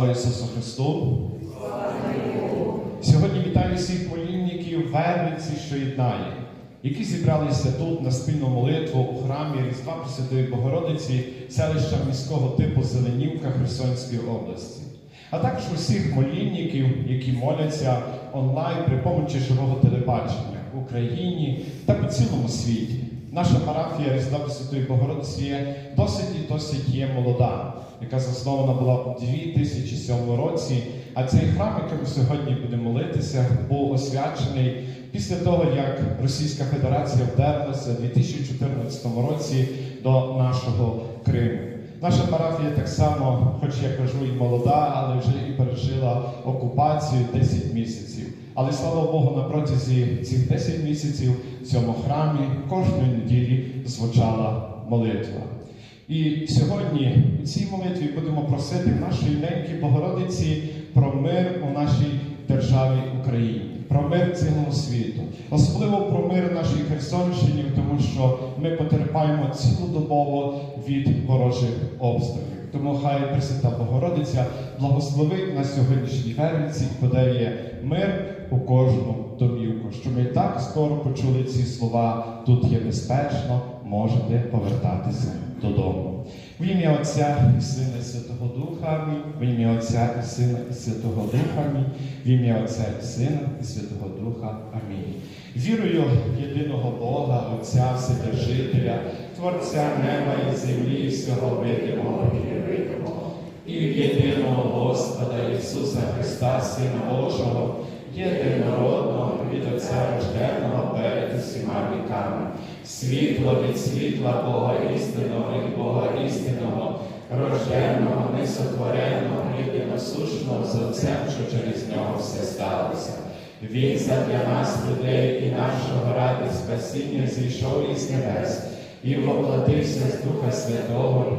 Слава Ісусу Христу! Сьогодні вітаю всіх молільників Верниці, що єднає, які зібралися тут на спільну молитву у храмі Різдва Пресвятої Богородиці, селища міського типу Зеленівка Херсонської області, а також усіх молільників, які моляться онлайн при помочі живого телебачення в Україні та по цілому світі. Наша парафія Різдва Пресвятої Богородиці є досить і досить є молода, яка заснована була у 2007 році. А цей храм, який ми сьогодні будемо молитися, був освячений після того, як Російська Федерація вдерлася у 2014 році до нашого Криму. Наша парафія так само, хоч я кажу, і молода, але вже і пережила окупацію 10 місяців. Але слава Богу, на протязі цих 10 місяців в цьому храмі кожної неділі звучала молитва. І сьогодні у цій молитві будемо просити нашої неньки Богородиці про мир у нашій державі Україні, про мир цілого світу, особливо про мир нашій Херсонщині, тому що ми потерпаємо цілодобово від ворожих обстрілів. Тому хай Пресвята Богородиця благословить на сьогоднішній верниці і подає мир у кожну домівку. Що ми так скоро почули ці слова, тут є безпечно, можете повертатися додому. В ім'я Отця і Сина і Святого Духа, В ім'я Отця і Сина і Святого Духа. В ім'я Отця і Сина і Святого Духа. Амінь. Вірую в єдиного Бога, Отця Вседержителя, Творця неба і землі, і всього видимого і єдиного Господа Ісуса Христа, Сина Божого, єдинородного від Отця рожденого перед усіма віками, світло від світла Бога істинного і Бога істинного, рожденого, несотвореного, єдиносушного з Отцем, що через нього все сталося. Він задля нас, людей і нашого ради спасіння зійшов із небес і воплотився з Духа Святого,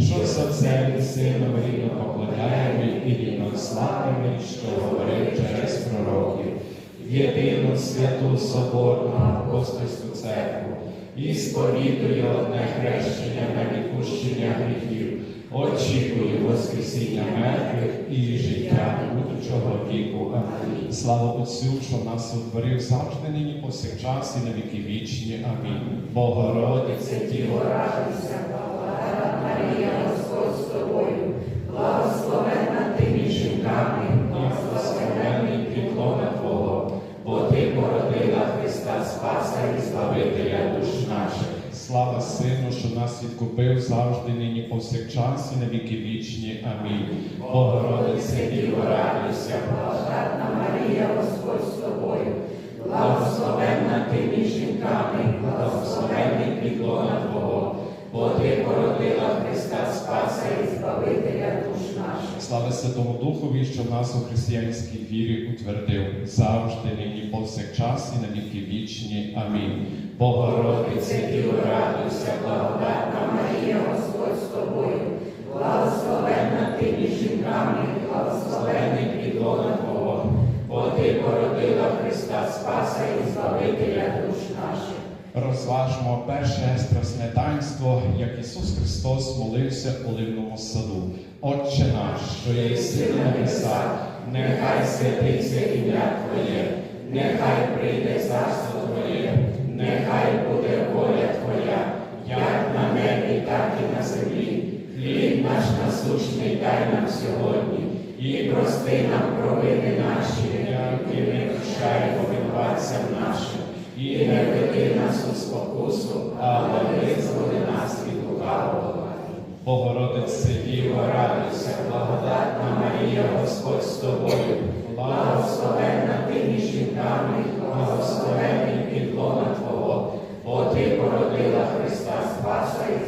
що з Отцем і Сином рівно поклоняємо і рівно що говорив через пророків, єдину святу соборну апостольську церкву, і сповідує одне хрещення на відпущення гріхів, очікую Воскресіння мертвих і життя будучого віку. Слава Отцю, що нас утворив завжди нині повсякчас і на віки вічні. Амінь. Богородице, Діво, радуйся, Марія, Господь з тобою, благословенна ти між жінками, і благословений Твого, бо Ти породила Христа Спаса і Збавителя душ наших. Слава Сину, що нас відкупив завжди нині повсякчас і на віки вічні. Амінь. Богородице, Діво, радуйся, благодатна Марія, Господь з тобою, благословенна ти між жінками, благословений підлона Твого, бо Ти породила Христа Спаса і Збавителя душ наших. Слава Святому Духові, що нас у християнській вірі утвердив завжди, нині повсякчас і на віки вічні. Амінь. Богородице, Діво, радуйся, благодатна Марія, Господь з тобою, благословенна ти між жінками, благословений підлона Твого, бо Ти породила Христа Спаса і Збавителя душ наших. Розважмо перше страсне таїнство, як Ісус Христос молився у ливному саду. Отче наш, що єси на небесах, нехай святиться ім'я Твоє, нехай прийде царство Твоє, нехай буде воля Твоя, як на небі, так і на землі. Хліб наш насущний дай нам сьогодні, і прости нам провини наші, як і ми прощаємо винуватцям нашим. І не веди нас у спокусу, але визволи нас від лукавого. Богородице Діво, радуйся, благодатна Марія, Господь з тобою, благословенна ти між жінками, благословений підлона Твого, бо Ти породила Христа Спаса і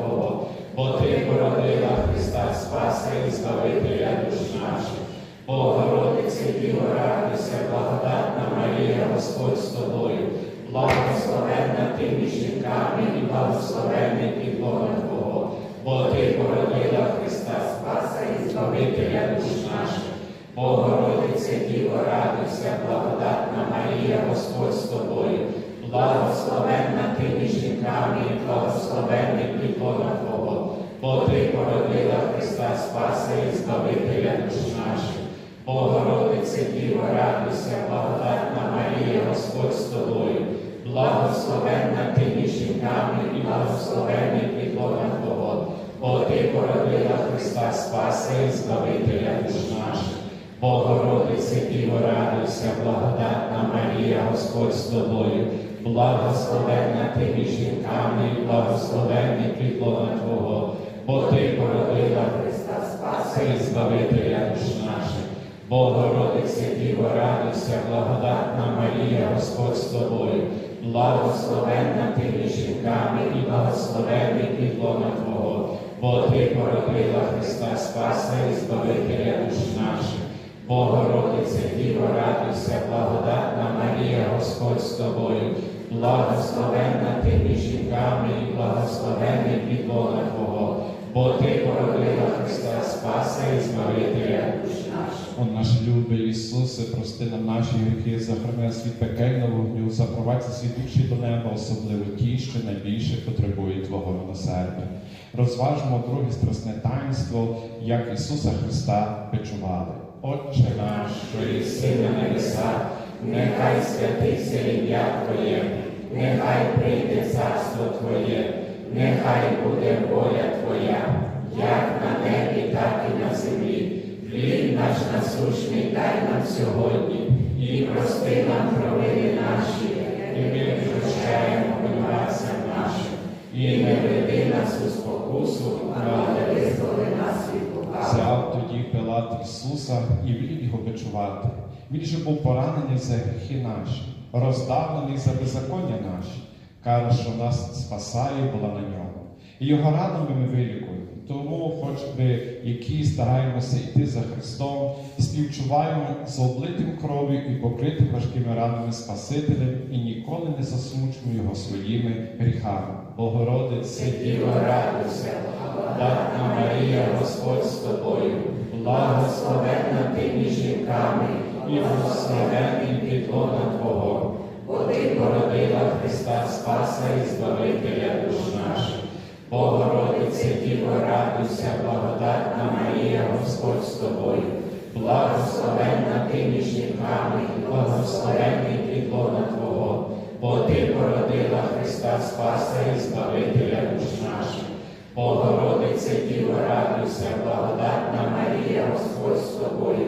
бо Ти породила Христа Спаса і Збавителя душ наших. Богородице Діво, радуйся, благодатна Марія, Господь з тобою, благословенна ти між жінками і благословенний підлона Твого, бо Ти породила Христа Спаса і Збавителя душ наших. Богородице Діво, радуйся, благодатна Марія, Господь з тобою, благословенна ти між жінками і благословенний підлона Твого, бо Ти породила Христа Спаса і Збавителя душ наших. Богородице Діво, радуйся, благодатна Марія, Господь з тобою, благословенна ти між жінками і благословенний підлона Твого, бо Ти породила Христа Спаса і Збавителя душ наших. Богородице Діво, радуйся, благодатна Марія, Господь з тобою, благословенна ти між жінками і благословенний підлона Твого, бо Ти породила Христа Спаса і Збавителя душ наших. Богородице Діво, радуйся, благодатна Марія, Господь з тобою, благословенна ти між жінками і благословенний підлона Твого, бо Ти породила Христа Спаса і Збавителя душ наших. Богородице Діво, радуйся, благодатна Марія, Господь з тобою, благословенна ти між жінками і благословенний підлона Твого, бо Ти породила Христа Спаса і Збавителя душ наших. О наш любий Ісусе, прости нам наші гріхи, захорони світ пекельного вогню, запровадь всі душі до неба, особливо ті, що найбільше потребують Твого милосердя. Розважмо друге страсне таїнство, як Ісуса Христа печували. Отче наш, що єси на небесах, нехай святиться ім'я Твоє, нехай прийде царство Твоє, нехай буде воля Твоя, як на небі, так і на землі. Хліб наш насущний дай нам сьогодні, і прости нам провини наші, і ми прощаємо винуватцям нашим, і не веди нас у спокусу, але визволи нас від. Взяв тоді Пилат Ісуса і велів його бичувати. Він же був поранений за гріхи наші, роздавлений за беззаконня наші. Кара, що нас спасає, була на ньому. І його ранами ми вилікуємо. Тому, хоч би які стараємося йти за Христом, співчуваємо з облитим кров'ю і покритим важкими ранами Спасителем і ніколи не засмучуємо його своїми гріхами. Богородице, Діво, радуйся, благодатна Марія, Господь з тобою, благословенна ти між жінками, і підлона Твого, бо ти породила Христа Спаса і Збавителя душ наших. Діво, радуйся, благодатна Марія, Господь з тобою, благословенна ти між жінками, і Твого, бо ти породила Христа Спаса і Збавителя душ наших. Богородице радуйся, благодатна Марія, Господь з тобою,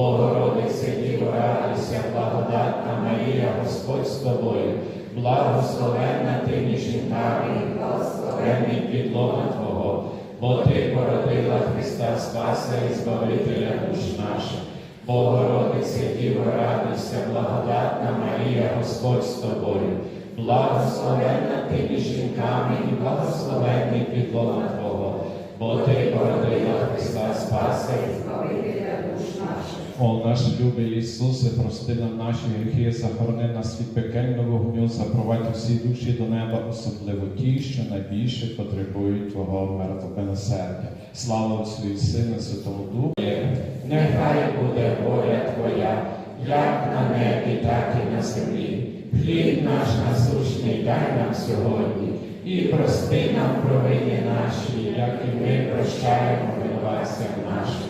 Богородице Діво, радуйся, благодатна Марія, Господь з тобою, благословенна ти між жінками благословенний підлона Твого, бо Ти породила Христа Спаса і Збавителя душ наших. Богородице Діво, радуйся, благодатна Марія, Господь з тобою, благословенна ти між жінками і благословенний підлона Твого, бо Ти породила Христа Спаса і Збавителя. О, наш любий Ісусе, прости нам наші гріхи, захорони нас від пекельного вогню, запровадь усі душі до неба, особливо ті, що найбільше потребують Твого мертвопенесердя. Слава Отцю і Сину, Святому Духу. Нехай буде воля Твоя, як на небі, так і на землі. Хліб наш насущний дай нам сьогодні, і прости нам провини наші, як і ми прощаємо винуватцям нашим.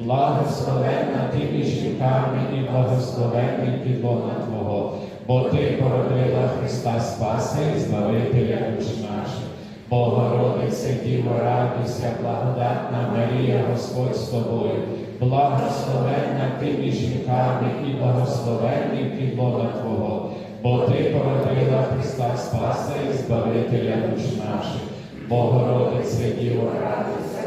благословенна ти між жінками і благословенний підлона Твого, бо Ти породила Христа Спаса і Збавителя душ наших. Богородице, Діво, радуйся, благодатна Марія, Господь з тобою, благословенна ти між жінками і благословенний підлона Твого, бо Ти породила Христа Спаса і Збавителя душ наших. Богородице, Діво, радуйся,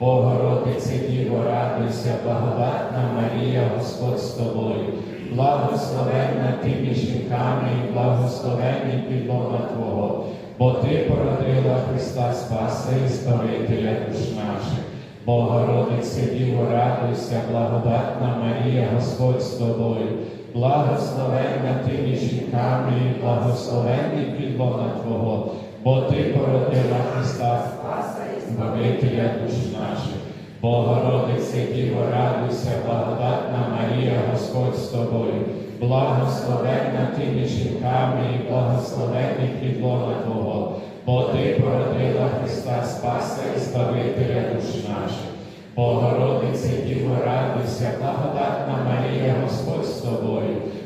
Богородице, Діво, радуйся, благодатна Марія, Господь з тобою, благословенна ти між жінками і благословенний підлона Твого, бо Ти породила Христа Спаса і Збавителя душ наших. Богородице, Діво, радуйся, благодатна Марія, Господь з тобою, благословенна ти між жінками і благословенний підлона Твого, бо Ти породила Христа Спаса Збавителя душ наших. Богородице, Діво, радуйся, благодатна Марія, Господь з тобою, благословенна ти жінками і благословенний підлона Твого, бо Ти породила Христа Спаса і Збавителя душ наших. Богородице, Діво, радуйся, благодатна Марія, Господь з тобою,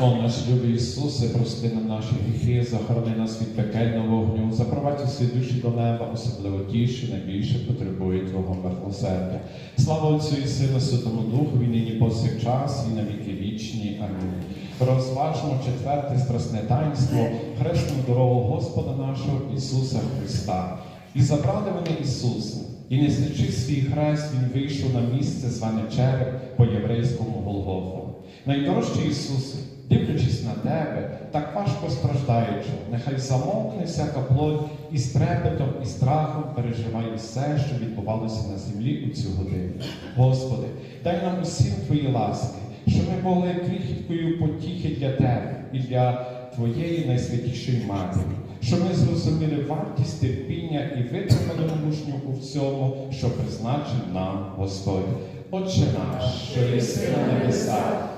О, наш любий Ісусе, прости нам наші гріхи, захорони нас від пекельного вогню, запровадь усі душі до неба, особливо ті, що найбільше потребують Твого мертвосердя. Слава Отцю і Сину, Святому Духу, і нині повсякчас, і на віки вічні. Амінь. Розважмо четверте страсне таїнство, хресну дорогу Господа нашого Ісуса Христа. І забрали вони Ісуса, і не несучи свій хрест, Він вийшов на місце, зване череп по єврейському Голгофу. Найдорожчий Ісусе, дивлячись на тебе, так важко страждаючи, нехай замовкне всяка плоть і з трепетом і страхом переживає все, що відбувалося на землі у цю годину. Господи, дай нам усім Твої ласки, щоб ми були крихіткою потіхи для Тебе і для Твоєї найсвятішої Матері, щоб ми зрозуміли вартість терпіння і витримали мужню у всьому, що призначив нам Господь. Отче наш, що єси на небесах,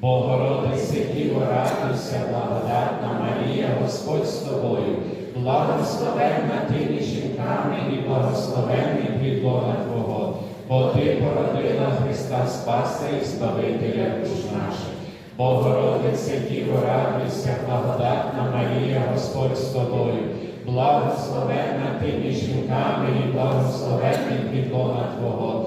Богородице, Діво, радуйся, благодатна Марія, Господь з тобою, благословенна ти між жінками і благословенний плід лона Твого, бо ти породила Христа Спаса і Збавителя душ наших. Богородице, Діво, радуйся, благодатна Марія, Господь з тобою, благословенна ти між жінками і благословенний плід лона Твого,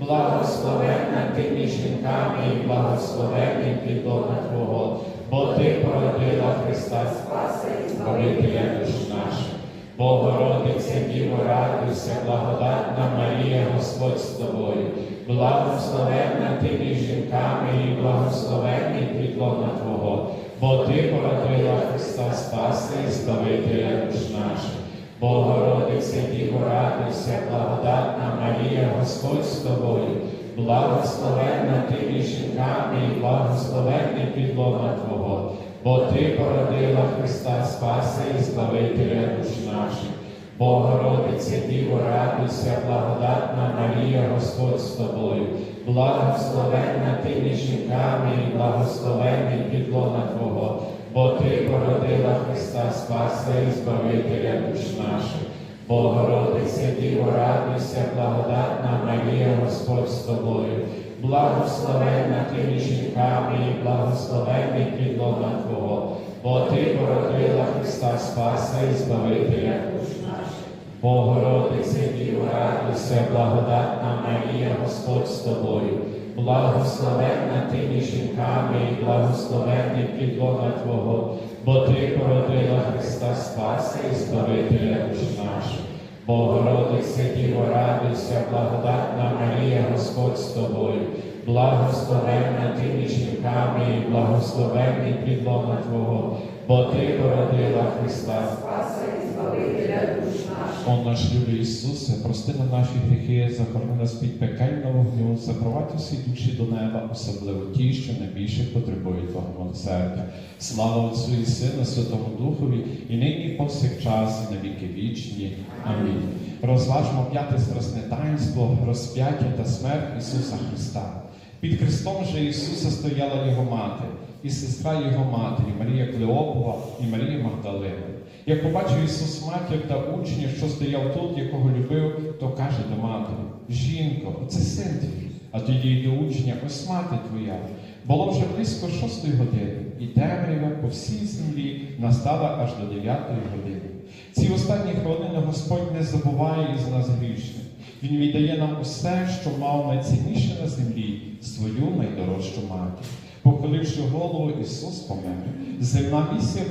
благословенна ти між жінками і благословенний плід Твого, бо ти породила Христа Спаса і Збавителя душ наших. Богородице, Діво, радуйся, благодатна Марія, Господь з тобою, благословенна ти між жінками і благословенний плід Твого, бо ти породила Христа Спаса і Збавителя душ наших. Богородице, Діво, радуйся, благодатна Марія, Господь з тобою, благословенна ти між жінками і благословенний плід Твого, бо ти породила Христа Спаса і Збавителя душ наших. Богородице, Діво, радуйся, благодатна Марія, Господь з тобою, благословенна ти між жінками і благословенний плід лона Твого, бо ти породила Христа Спаса і Збавителя душ наших. Богородице, Діво, радуйся, благодатна Марія, Господь з тобою, благословенна ти між жінками і благословенний плід Твого, бо ти породила Христа Спаса і Збавителя. Богородице, Діво, радуйся, благодатна Марія, Господь з тобою, благословенна ти між жінками і благословенний плід Твого, бо ти породила Христа Спаса і Збавителя душ наших. Богородице, Діво, радуйся, благодатна Марія, Господь з тобою, благословенна ти між жінками і благословенний плід Твого, бо ти породила Христа Спаса і Збавителя душ наш любий Ісусе, прости нам наші гріхи, захорони нас від пекельного вогню, запровадь усі душі до неба, особливо ті, що найбільше потребують Твого милосердя. Слава Отцю і Сину, Святому Духові, і нині повсякчас, і на віки вічні. Амінь. Розважмо п'яте страсне таїнство, розп'яття та смерть Ісуса Христа. Під Христом же Ісуса стояла Його мати, і сестра Його матері, Марія Клеопова і Марія Магдалина. Як побачив Ісус матір та учнів, що стояв тут, якого любив, то каже до матері: Жінко, оце син твій. А тоді й до учня, ось мати твоя. Було вже близько шостої години, і темрява по всій землі настала аж до дев'ятої години. Ці останні хвилини Господь не забуває із нас грішних. Він віддає нам усе, що мав найцінніше на землі, свою найдорожчу матір. Похиливши голову, Ісус помер. Земна місія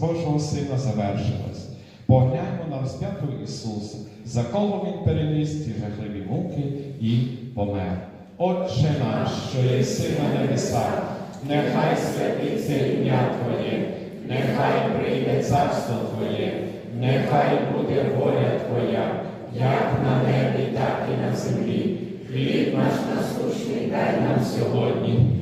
Божого Сина завершилась. Погляньмо на розп'ятого Ісуса, за кого Він переніс ті жахливі муки і помер. Отче наш, що єси на небесах, нехай святиться ім'я Твоє, нехай прийде царство Твоє, нехай буде воля Твоя, як на небі, так і на землі. Хліб наш насущний дай нам сьогодні,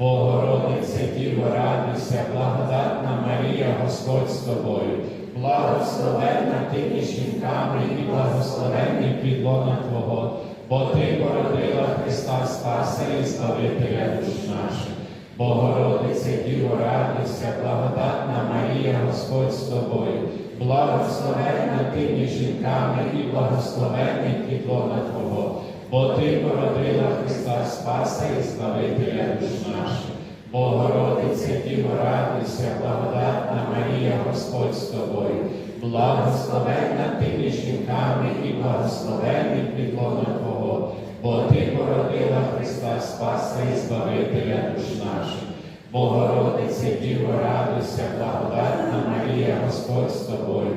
Богородице, Діво, радуйся, благодатна Марія, Господь з тобою, благословенна ти між жінками і благословенний підлона Твого, бо ти породила Христа Спаса і Збавителя душ наших. Богородице, Діво, радуйся, благодатна Марія, Господь з тобою, благословенна ти між жінками і благословенний підлога Твого, бо ти породила Христа Спаса і Збавителя душ наших. Богородице, Діво, радуйся, благодатна Марія, Господь з тобою, благословенна ти між жінками і благословенний підлога Твого, бо ти породила Христа Спаса і Збавителя душ наших. Богородице, Діво, радуйся, благодатна Марія, Господь з тобою,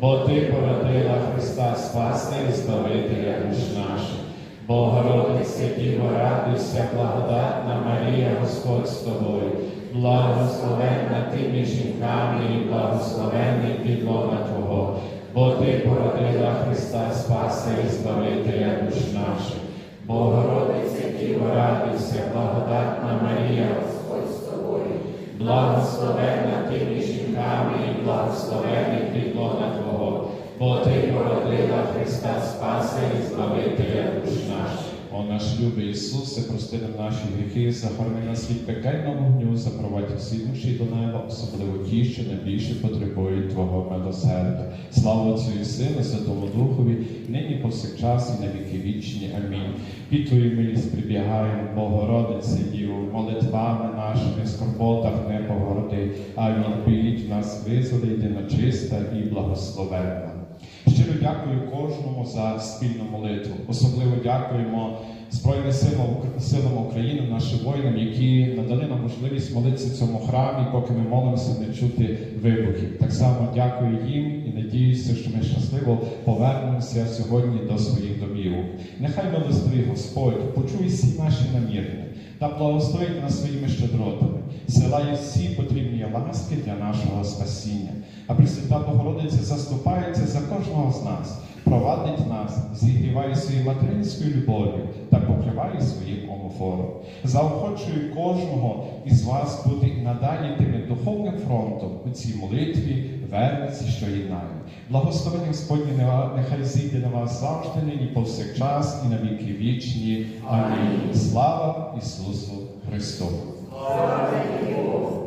бо ти породила Христа Спаса і Збавителя душ наших. Богородице, Діво, радуйся, благодатна Марія, Господь з тобою, благословенна ти між жінками і благословенний підлога Твого, бо ти породила Христа Спаса і Збавителя душ наших. Богородице, Діво, радуйся, благодатна Марія, Господь з тобою, благословенна ти між жінками і благословенний підлога Твого, бо ти породила Христа Спаса і Збавителя душ наших. О наш любий Ісусе, прости наші гріхи, захорони нас від пекельного вогню, запровадь всі душі до неба, особливо ті, що найбільше потребують Твого милосердя. Слава Отцю і Сину, Святому Духові, нині повсякчас і на віки вічні. Амінь. Під Твою милість прибігаємо, Богородице, Діву, молитвами нашими, скорботах не погорди, а відповідь нас визволи єдина чиста і благословенна. Щиро дякую кожному за спільну молитву. Особливо дякуємо Збройним силам, України, нашим воїнам, які надали нам можливість молитися в цьому храмі, поки ми молимося не чути вибухів. Так само дякую їм і надіюся, що ми щасливо повернемося сьогодні до своїх домівок. Нехай милостивий Господь почує всі наші намірення та благословить нас своїми щедротами, силає всі потрібні ласки для нашого спасіння. А Пресвята Богородиця заступається за кожного з нас, провадить нас, зігріває своєю материнською любов'ю та покриває своїм омофором. Заохочую кожного із вас бути і надалі тим духовним фронтом у цій молитві, верниці, що єднає. Благословення Господнє нева- нехай зійде на вас завжди, нині повсякчас і на віки вічні. Амінь. Слава Ісусу Христу! слава Богу.